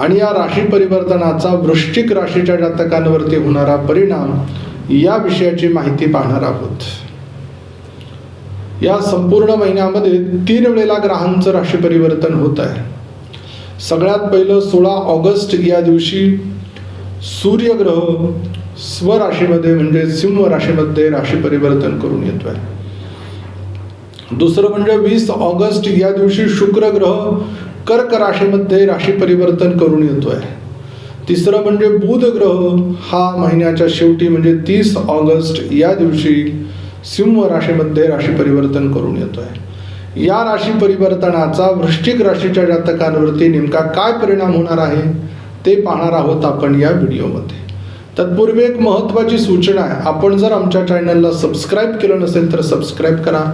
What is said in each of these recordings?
आणि या राशी परिवर्तनाचा वृश्चिक राशीच्या जातकांवरती होणारा परिणाम या विषयाची माहिती पाहणार आहोत. या संपूर्ण महिन्यामध्ये तीन वेळेला ग्रहांचं राशी परिवर्तन होत आहे सगळ्यात पहिलं सोळा ऑगस्ट या दिवशी सूर्यग्रह स्वराशीमध्ये म्हणजे सिंह राशीमध्ये राशी परिवर्तन करून येतोय. दुसरं म्हणजे वीस ऑगस्ट या दिवशी शुक्र ग्रह कर्क राशीमध्ये राशी परिवर्तन करून येतो आहे तिसरं म्हणजे बुध ग्रह हा महिन्याच्या शेवटी म्हणजे तीस ऑगस्ट या दिवशी सिंह राशीमध्ये राशी परिवर्तन करून येतो आहे या राशी परिवर्तनाचा वृश्चिक राशीच्या जातकांवरती नेमका काय परिणाम होणार आहे ते पाहणार आहोत आपण या व्हिडिओमध्ये. तत्पूर्वी एक महत्त्वाची सूचना आहे. आपण जर आमच्या चॅनलला सबस्क्राईब केलं नसेल तर सबस्क्राईब करा.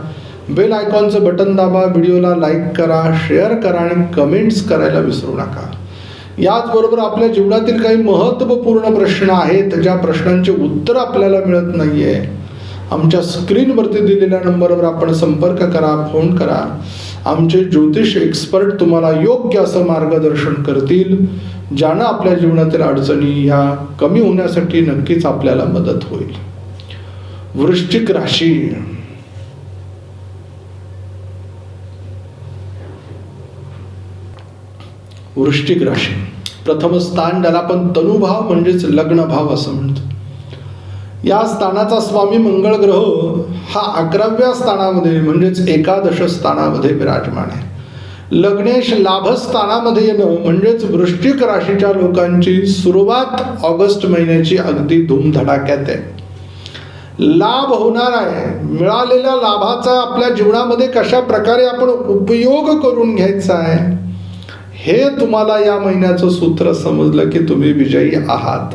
बेल आयकॉनचं बटन दाबा व्हिडिओला लाईक करा शेअर करा आणि कमेंट्स करायला विसरू नका. याचबरोबर आपल्या जीवनातील काही महत्त्वपूर्ण प्रश्न आहेत ज्या प्रश्नांचे उत्तर आपल्याला मिळत नाही आहे आमच्या स्क्रीनवरती दिलेल्या नंबरवर आपण संपर्क करा फोन करा. आमचे ज्योतिष एक्सपर्ट तुम्हाला योग्य असं मार्गदर्शन करतील ज्यानं आपल्या जीवनातील अडचणी ह्या कमी होण्यासाठी नक्कीच आपल्याला मदत होईल. वृश्चिक राशी. वृश्चिक राशी. प्रथम स्थान ज्याला आपण तनुभाव म्हणजेच लग्न भाव असं म्हणतो. या स्थानाचा स्वामी मंगळ ग्रह हा अकराव्या स्थानामध्ये म्हणजेच एकादश स्थानामध्ये विराजमान आहे. लग्नेश लाभस्थानामध्ये येणं म्हणजेच वृश्चिक राशीच्या लोकांची सुरुवात ऑगस्ट महिन्याची अगदी धूमधडाक्यात आहे. लाभ होणार आहे. मिळालेल्या लाभाचा आपल्या जीवनामध्ये कशा प्रकारे आपण उपयोग करून घ्यायचा आहे? हे तुम्हाला या महिन्याचं सूत्र समजलं की तुम्ही विजयी आहात.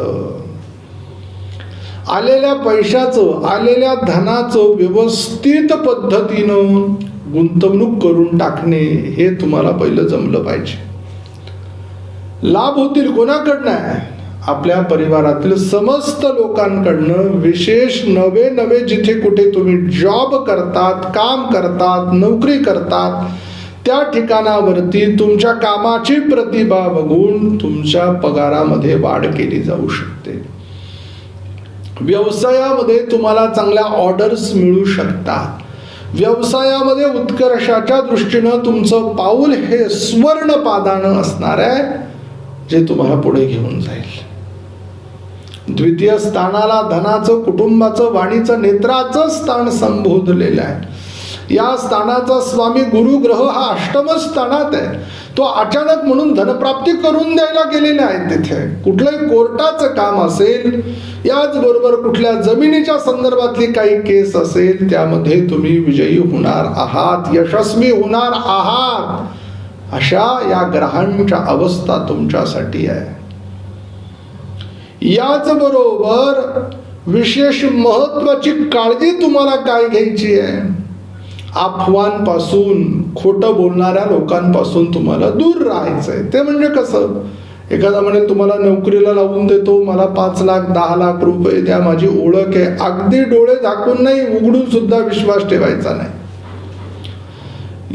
आलेल्या पैशाचं आलेल्या धनाचं व्यवस्थित पद्धतीनं गुंतवणूक करून टाकणे हे तुम्हाला पहिलं जमलं पाहिजे. लाभ होतील कोणाकडनं? आपल्या परिवारातील समस्त लोकांकडनं विशेष नवे नवे जिथे कुठे तुम्ही जॉब करतात काम करतात नोकरी करतात त्या ठिकाणावरती तुमच्या कामाची प्रतिभा बघून तुमच्या पगारामध्ये वाढ केली जाऊ शकते. व्यवसायामध्ये तुम्हाला चांगल्या ऑर्डर्स मिळू शकतात. व्यवसायामध्ये उत्कर्षाच्या दृष्टीनं तुमचं पाऊल हे स्वर्ण पादानं असणार आहे जे तुम्हाला पुढे घेऊन जाईल. द्वितीय स्थानाला धनाचं कुटुंबाचं वाणीचं नेत्राचं स्थान संबोधलेलं आहे. या स्थानाचा स्वामी गुरुग्रह हा अष्टम स्थानात आहे. तो अचानक म्हणून धनप्राप्ती करून द्यायला गेलेले आहेत तिथे. कुठलंही कोर्टाचं काम असेल याचबरोबर कुठल्या जमिनीच्या संदर्भातली काही केस असेल त्यामध्ये तुम्ही विजयी होणार आहात यशस्वी होणार आहात. अशा या ग्रहांच्या अवस्था तुमच्यासाठी आहे. याचबरोबर विशेष महत्वाची काळजी तुम्हाला काय घ्यायची आहे? अफवांपासून खोटं बोलणाऱ्या लोकांपासून तुम्हाला दूर राहायचं आहे ते म्हणजे कसं? एखादा म्हणे तुम्हाला नोकरीला लावून देतो मला पाच लाख दहा लाख रुपये द्या माझी ओळख आहे. अगदी डोळे झाकून नाही उघडून सुद्धा विश्वास ठेवायचा नाही.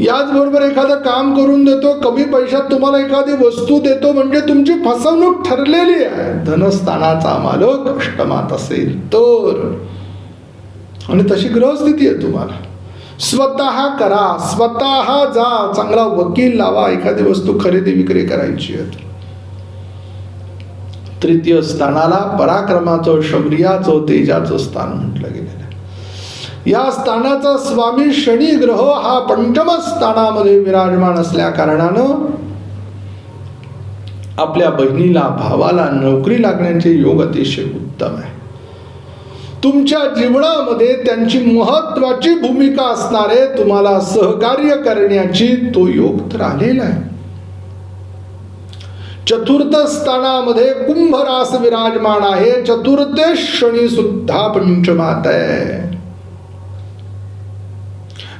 याचबरोबर एखादं काम करून देतो कमी पैशात तुम्हाला एखादी वस्तू देतो म्हणजे तुमची फसवणूक ठरलेली आहे. धनस्थानाचा मालक अष्टमात असेल तर. आणि तशी ग्रहस्थिती आहे तुम्हाला. स्वतः करा स्वतः जा. चांगला वकील लावा एखादी वस्तू खरेदी विक्री करायची आहे. तृतीय स्थानाला पराक्रमाचं शौर्याचं तेजाचं स्थान म्हटलं गेलेलं या स्थानाचा स्वामी शनी ग्रह हा पंचम स्थानामध्ये विराजमान असल्या कारणानं आपल्या बहिणीला भावाला नोकरी लागण्याचे योग अतिशय उत्तम आहे. तुमच्या जीवनामध्ये त्यांची महत्वाची भूमिका असणारे तुम्हाला सहकार्य करण्याची तो योग तर आलेला आहे. चतुर्थ स्थानामध्ये कुंभ रास विराजमान आहे. चतुर्थ शनी सुद्धा पंचमात आहे.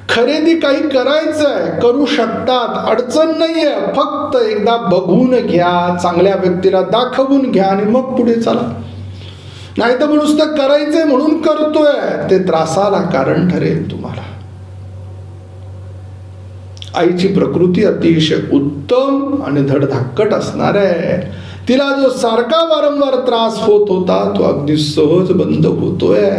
खरेदी काही करायचं आहे करू शकतात. अडचण नाहीये. फक्त एकदा बघून घ्या चांगल्या व्यक्तीला दाखवून घ्या आणि मग पुढे चला. नाही तर नुसतं करायचंय म्हणून करतोय. ते त्रासाला कारण ठरेल तुम्हाला. आईची प्रकृती अतिशय उत्तम आणि धडधाकट असणार आहे. तिला जो सारखा वारंवार त्रास होत होता तो अगदी सहज बंद होतोय.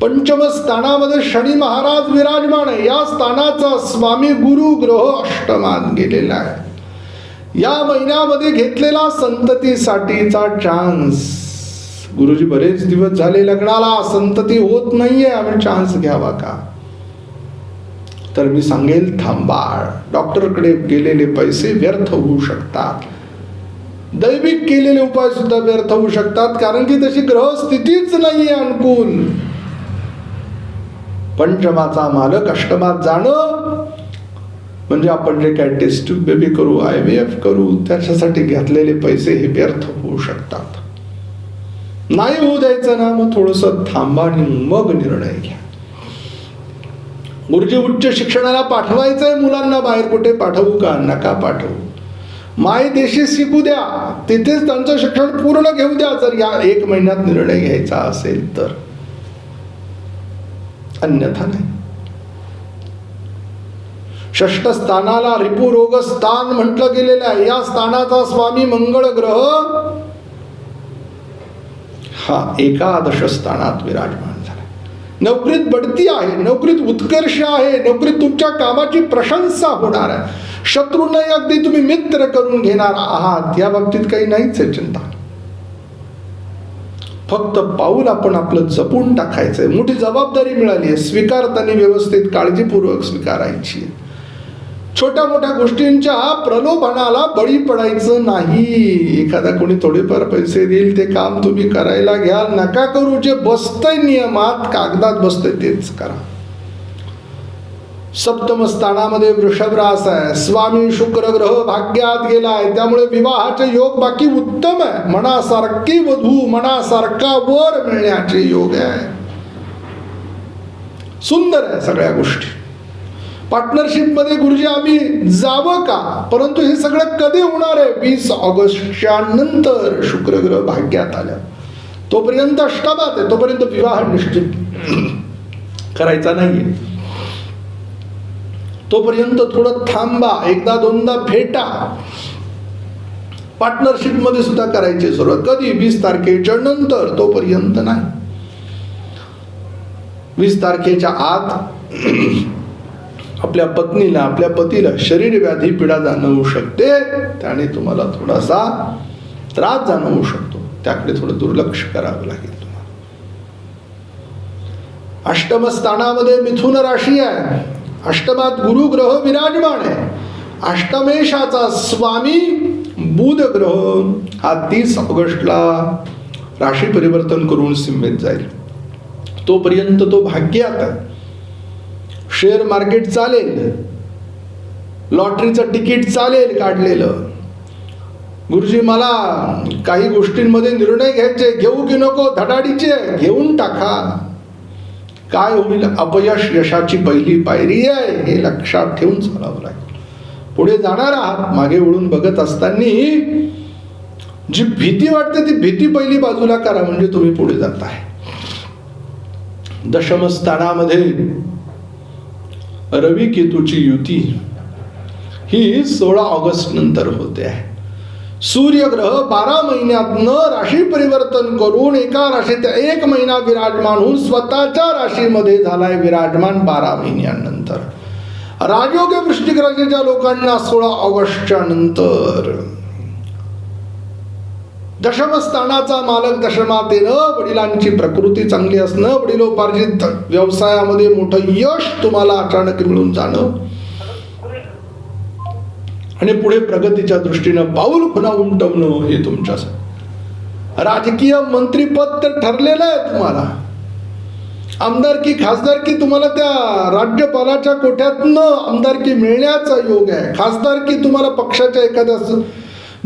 पंचम स्थानामध्ये शनी महाराज विराजमान आहे. या स्थानाचा स्वामी गुरु ग्रह अष्टमान गेलेला आहे. या महिन्यामध्ये घेतलेला संततीसाठीचा चान्स गुरुजी बरेच दिवस झाले लग्नाला. संतती होत नाहीये आम्ही चान्स घ्यावा का? तर मी सांगेल थांबा डॉक्टरकडे गेलेले पैसे व्यर्थ होऊ शकतात. दैविक केलेले उपाय सुद्धा व्यर्थ होऊ शकतात कारण की तशी ग्रहस्थितीच नाहीये अनुकूल पंचमाचा मालक अष्टमात जाणं म्हणजे आपण जे काय टेस्ट बेबी करू आय व्ही एफ करू त्याच्यासाठी घेतलेले पैसे हे व्यर्थ होऊ शकतात. नाही होऊ द्यायचं ना मग थोडस थांबा आणि मग निर्णय घ्या. गुरुजी उच्च शिक्षणाला पाठवायचंय मुलांना बाहेर कुठे पाठवू का? नका पाठवू. माय देशी शिकू द्या. तिथेच त्यांचं शिक्षण पूर्ण घेऊ द्या. जर या एक महिन्यात निर्णय घ्यायचा असेल तर. अन्यथा नाही. षष्ट स्थानाला रिपुरोग स्थान म्हटलं गेलेलं आहे. या स्थानाचा स्वामी मंगळ ग्रह हा एकादश स्थानात विराजमान झाला. नोकरीत बढती आहे नोकरीत उत्कर्ष आहे नोकरीत तुमच्या कामाची प्रशंसा होणार आहे. शत्रूंनाही अगदी तुम्ही मित्र करून घेणार आहात या बाबतीत काही नाहीच आहे चिंता. फक्त पाऊल आपण आपलं जपून टाकायचंय. मोठी जबाबदारी मिळाली आहे. स्वीकारताना व्यवस्थित काळजीपूर्वक स्वीकारायची आहे. छोट्या मोठ्या गोष्टींच्या प्रलोभनाला बळी पडायचं नाही. एखादा कोणी थोडेफार पैसे देईल ते काम तुम्ही करायला घ्याल. नका करू जे बसतंय नियमात कागदात बसतंय तेच करा. सप्तम स्थानामध्ये वृषभ रास आहे. स्वामी शुक्र ग्रह भाग्यात गेलाय. त्यामुळे विवाहाचे योग बाकी उत्तम आहे. मनासारखी वधू मनासारखा वर मिळण्याचे योग आहे. सुंदर आहे सगळ्या गोष्टी. पार्टनरशिपमध्ये गुरुजी आम्ही जावं का? परंतु हे सगळं कधी होणार आहे? वीस ऑगस्टच्या नंतर शुक्रग्रह भाग्यात आल्या तोपर्यंत अष्टमात आहे. तोपर्यंत विवाह निश्चित. करायचा नाहीये. तोपर्यंत थोडं थांबा. एकदा दोनदा फेटा पार्टनरशिपमध्ये सुद्धा करायची सुरुवात. कधी? वीस तारखेच्या नंतर. तोपर्यंत नाही. वीस तारखेच्या आत आपल्या पत्नीला आपल्या पतीला शरीर व्याधी पीडा जाणवू शकते त्याने तुम्हाला थोडासा त्रास जाणवू शकतो. त्याकडे थोडं दुर्लक्ष करावं लागेल तुम्हाला. अष्टम स्थानामध्ये मिथुन राशी आहे. अष्टमात गुरु ग्रह विराजमान आहे. अष्टमेशाचा स्वामी बुध ग्रह हा तीस ऑगस्टला राशी परिवर्तन करून सिंमेत जाईल. तोपर्यंत तो भाग्यात आहे. शेअर मार्केट चालेल. लॉटरीचं तिकीट चालेल काढलेलं. गुरुजी मला काही गोष्टींमध्ये निर्णय घ्यायचे घेऊ की नको? धडाडीचे घेऊन टाका. काय होईल? अपयश यशाची पहिली पायरी आहे. हे लक्षात ठेवून चालावं लागेल. पुढे जाणार आहात. मागे वळून बघत असताना जी भीती वाटते ती भीती पहिली बाजूला करा. म्हणजे तुम्ही पुढे जात आहे दशमस्थानामध्ये रवी केतूची युती. ही सोळा ऑगस्ट नंतर होते आहे. सूर्यग्रह बारा महिन्यातनं राशी परिवर्तन करून एका राशीत एक महिना विराजमान होऊन स्वतःच्या राशीमध्ये झालाय विराजमान बारा महिन्यानंतर. राजयोग्य वृष्टिक राशीच्या लोकांना सोळा ऑगस्टच्या नंतर. दशमस्थानाचा मालक दशमात येणं वडिलांची प्रकृती चांगली असणं वडिलोपार्जित व्यवसायामध्ये मोठं यश तुम्हाला अचानक मिळून जाणं. आणि पुढे प्रगतीच्या दृष्टीनं पाऊल खुना उमटवणं हे तुमच्यासाठी. राजकीय मंत्रीपद तर ठरलेलं आहे तुम्हाला. आमदारकी खासदारकी तुम्हाला त्या राज्यपालाच्या कोट्यातनं आमदारकी मिळण्याचा योग आहे. खासदारकी तुम्हाला पक्षाच्या एखाद्या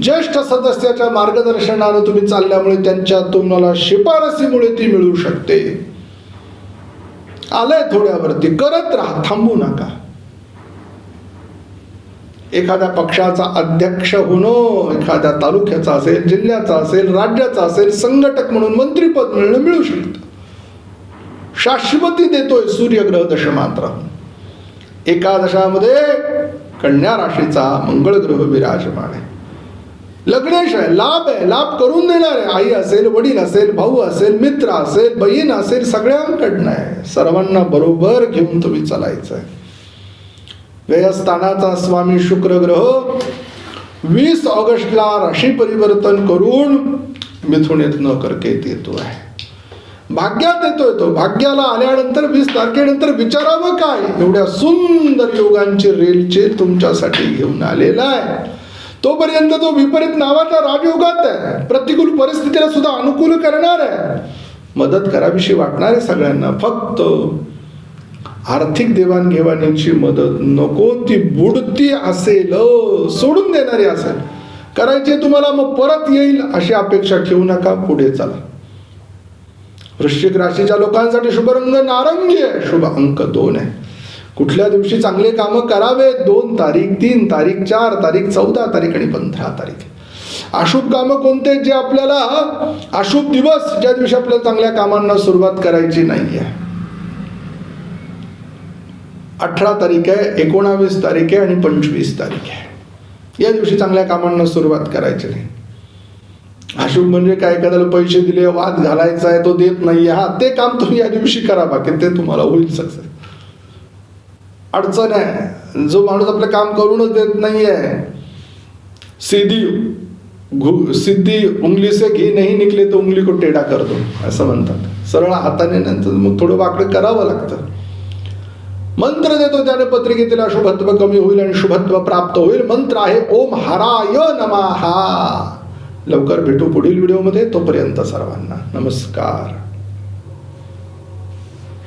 ज्येष्ठ सदस्याच्या मार्गदर्शनानं तुम्ही चालल्यामुळे त्यांच्या तुम्हाला शिफारसीमुळे ती मिळू शकते. आलंय थोड्यावरती. करत राहा थांबू नका. एखाद्या पक्षाचा अध्यक्ष होणं एखाद्या तालुक्याचा असेल जिल्ह्याचा असेल राज्याचा असेल संघटक म्हणून मंत्रीपद मिळणं मिळू शकतं. शाश्वती देतोय सूर्यग्रह दशमात्र. एकादशामध्ये कन्या राशीचा मंगळ ग्रह विराजमान आहे. लग्नेश आहे लाभ आहे लाभ करून देणार आहे. आई असेल वडील असेल भाऊ असेल मित्र असेल बहीण असेल सगळ्यांकडनं आहे. सर्वांना बरोबर घेऊन तुम्ही चालायचं आहे. व्ययस्थानाचा स्वामी शुक्र ग्रह वीस ऑगस्टला राशी परिवर्तन करून मिथुनेत न करकेत येतो आहे. भाग्यात येतोय तो. भाग्याला आल्यानंतर वीस तारखेनंतर विचारावं काय? एवढ्या सुंदर योगांची रेलचे तुमच्यासाठी घेऊन आलेला आहे. तोपर्यंत तो विपरीत नावाचा राजयोगात आहे. प्रतिकूल परिस्थितीला सुद्धा अनुकूल करणार आहे. मदत करावीशी वाटणार आहे सगळ्यांना फक्त आर्थिक देवाणघेवाणींची मदत नको ती बुडती असेल सोडून देणारी असेल. करायचे तुम्हाला मग परत येईल अशी अपेक्षा ठेवू नका पुढे चला. वृश्चिक राशीच्या लोकांसाठी शुभ रंग नारंगी आहे. शुभ अंक दोन आहे. कुठल्या दिवशी चांगले कामं करावे दोन तारीख तीन तारीख चार तारीख चौदा तारीख आणि पंधरा तारीख. अशुभ कामं कोणते जे आपल्याला अशुभ दिवस ज्या दिवशी आपल्याला चांगल्या कामांना सुरुवात करायची नाही आहे अठरा तारीख आहे एकोणावीस तारीख आहे आणि पंचवीस तारीख आहे. या दिवशी चांगल्या कामांना सुरुवात करायची नाही. अशुभ म्हणजे काय? एखाद्याला पैसे दिले वाद घालायचा आहे तो देत नाही हा ते काम तुम्ही या दिवशी करा बाकी ते तुम्हाला होईल सक्सेस. अडचण आहे. जो माणूस आपलं काम करूनच देत नाही आहे सीधी घु सिद्धी उंगली से घी नाही निकले तो उंगली को टेढ़ा करतो असं म्हणतात. सरळ हाताने नंतर मग थोडं वाकडं करावं लागतं. मंत्र देतो त्याने पत्रिकेतील अशुभत्व कमी होईल आणि शुभत्व प्राप्त होईल. मंत्र आहे ओम हराय नमहा लवकर भेटू पुढील व्हिडिओमध्ये. तोपर्यंत सर्वांना नमस्कार.